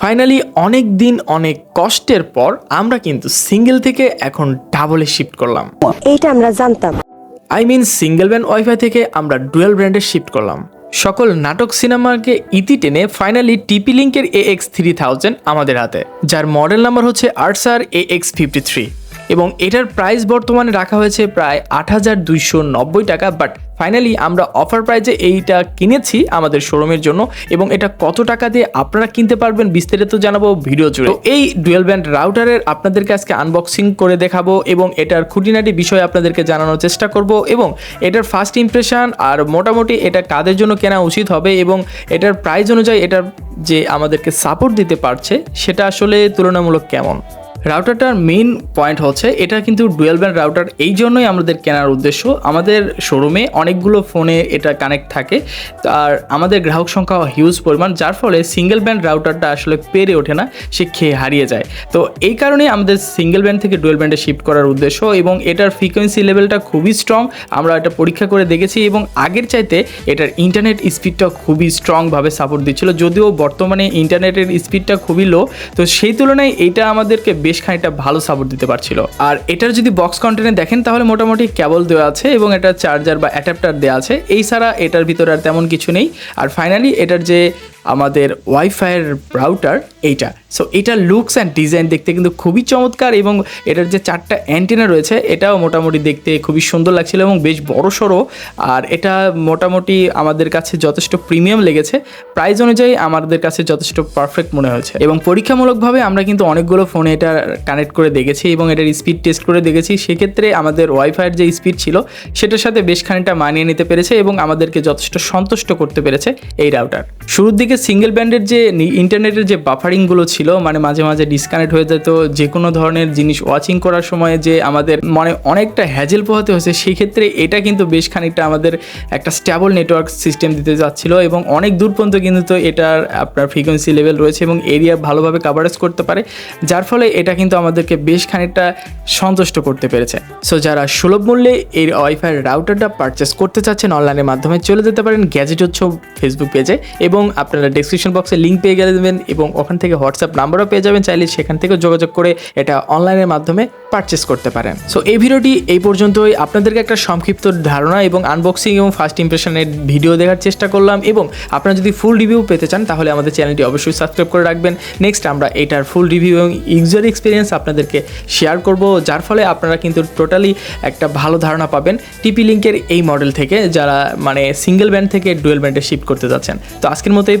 Finally অনেক দিন অনেক কষ্টের পর আমরা কিন্তু সিঙ্গেল থেকে এখন ডাবলে শিফট করলাম। এইটা আমরা জানতাম। I mean single band wifi থেকে আমরা ডুয়েল ব্র্যান্ডে শিফট করলাম। সকল নাটক সিনেমাকে ইতি টেনে ফাইনালি টিপি লিঙ্কের এ এক্স থ্রি থাউজেন্ড আমাদের হাতে যার মডেল নাম্বার হচ্ছে Archer A X fifty three এবং এটার প্রাইস বর্তমানে রাখা হয়েছে প্রায় আট হাজার দুইশো নব্বই টাকা বাট ফাইনালি আমরা অফার প্রাইজে এইটা কিনেছি আমাদের শোরুমের জন্য, এবং এটা কত টাকা দিয়ে আপনারা কিনতে পারবেন বিস্তারিত জানাব ভিডিও জুড়ে। এই ডুয়েল ব্যান্ড রাউটারের আপনাদেরকে আজকে আনবক্সিং করে দেখাবো, এবং এটার খুঁটিনাটি বিষয় আপনাদেরকে জানানোর চেষ্টা করব, এবং এটার ফার্স্ট ইমপ্রেশন আর মোটামুটি এটা কাদের জন্য কেনা উচিত হবে, এবং এটার প্রাইস অনুযায়ী এটার যে আমাদেরকে সাপোর্ট দিতে পারছে, সেটা আসলে তুলনামূলক কেমন? রাউটারটার মেইন পয়েন্ট হচ্ছে, এটা কিন্তু ডুয়েল ব্যান্ড রাউটার এই জন্যই আমাদের কেনার উদ্দেশ্য। আমাদের শোরুমে অনেকগুলো ফোনে এটা কানেক্ট থাকে। আর আমাদের গ্রাহক সংখ্যা হিউজ পরিমাণ, যার ফলে সিঙ্গেল ব্যান্ড রাউটারটা আসলে পেরে ওঠে না, সে খেয়ে হারিয়ে যায়। তো এই কারণেই আমাদের সিঙ্গেল ব্যান্ড থেকে ডুয়েল ব্যান্ডে শিফট করার উদ্দেশ্য এবং এটার ফ্রিকোয়েন্সি লেভেলটা খুবই স্ট্রং আমরা এটা পরীক্ষা করে দেখেছি এবং আগের চাইতে এটার ইন্টারনেট স্পিডটা খুবই স্ট্রংভাবে সাপোর্ট দিচ্ছিল। যদিও বর্তমানে ইন্টারনেটের স্পিডটা খুবই লো তো সেই তুলনায় এটা আমাদেরকে বেশ খানিকটা ভালো সাপোর্ট দিতে পারছিল। আর এটার যদি বক্স কন্টেন্টে দেখেন, তাহলে মোটামুটি কেবল দেওয়া আছে এবং এটা চার্জার বা অ্যাডাপ্টার দেওয়া আছে। এই ছাড়া এটার ভিতরে আর তেমন কিছু নেই। আর ফাইনালি এটার যে আমাদের ওয়াইফাইয়ের রাউটার এইটা। সো এটার লুকস অ্যান্ড ডিজাইন দেখতে কিন্তু খুবই চমৎকার এবং এটার যে চারটা অ্যান্টেনা রয়েছে, এটাও মোটামুটি দেখতে খুবই সুন্দর লাগছিল এবং বেশ বড় সড়ো। আর এটা মোটামুটি আমাদের কাছে যথেষ্ট প্রিমিয়াম লেগেছে। প্রাইস অনুযায়ী আমাদের কাছে যথেষ্ট পারফেক্ট মনে হয়েছে। এবং পরীক্ষামূলকভাবে আমরা কিন্তু অনেকগুলো ফোনে এটা কানেক্ট করে দেখেছি এবং এটার স্পিড টেস্ট করে দেখেছি। সেক্ষেত্রে আমাদের ওয়াইফাইয়ের যে স্পিড ছিল, সেটার সাথে বেশ খানিকটা মানিয়ে নিতে পেরেছে এবং আমাদেরকে যথেষ্ট সন্তুষ্ট করতে পেরেছে এই রাউটার শুরুর দিকে সিঙ্গেল ব্যান্ডের যে ইন্টারনেটের যে বাফারিংগুলো ছিল মানে মাঝে মাঝে ডিসকানেক্ট হয়ে যেত, যে কোনো ধরনের জিনিস ওয়াচিং করার সময় যে আমাদের মানে অনেকটা হ্যাজেল পোহাতে হয়েছে, সেই ক্ষেত্রে এটা কিন্তু বেশ খানিকটা আমাদের একটা স্ট্যাবল নেটওয়ার্ক সিস্টেম দিতে যাচ্ছিল এবং অনেক দূর পর্যন্ত কিন্তু তো এটার আপনার ফ্রিকোয়েন্সি লেভেল রয়েছে এবং এরিয়া ভালোভাবে কাভারেজ করতে পারে, যার ফলে এটা কিন্তু আমাদেরকে বেশ খানিকটা সন্তুষ্ট করতে পেরেছে। সো যারা সুলভ মূল্যে এই ওয়াইফাই রাউটারটা পারচেস করতে চাচ্ছেন অনলাইনের মাধ্যমে চলে যেতে পারেন গ্যাজেট উৎসব ফেসবুক পেজে এবং আপনারা ডিসক্রিপশন বক্সে লিঙ্ক পেয়ে গেলে দেবেন এবং ওখান থেকে হোয়াটসঅ্যাপ নাম্বারও পেয়ে যাবেন, চাইলে সেখান থেকেও যোগাযোগ করে এটা অনলাইনের মাধ্যমে পারচেস করতে পারেন। সো এই ভিডিওটি এই পর্যন্তই। আপনাদেরকে একটা সংক্ষিপ্ত ধারণা এবং আনবক্সিং এবং ফার্স্ট ইমপ্রেশনের ভিডিও দেখার চেষ্টা করলাম এবং আপনারা যদি ফুল রিভিউ পেতে চান, তাহলে আমাদের চ্যানেলটি অবশ্যই সাবস্ক্রাইব করে রাখবেন। নেক্সট আমরা এটার ফুল রিভিউ এবং ইউজার এক্সপিরিয়েন্স আপনাদেরকে শেয়ার করব, যার ফলে আপনারা কিন্তু টোটালি একটা ভালো ধারণা পাবেন টিপি লিঙ্কের এই মডেল থেকে, যারা মানে সিঙ্গেল ব্যান্ড থেকে ডুয়েল ব্যান্ডে শিফট করতে যাচ্ছেন। তো আজকের মতো এই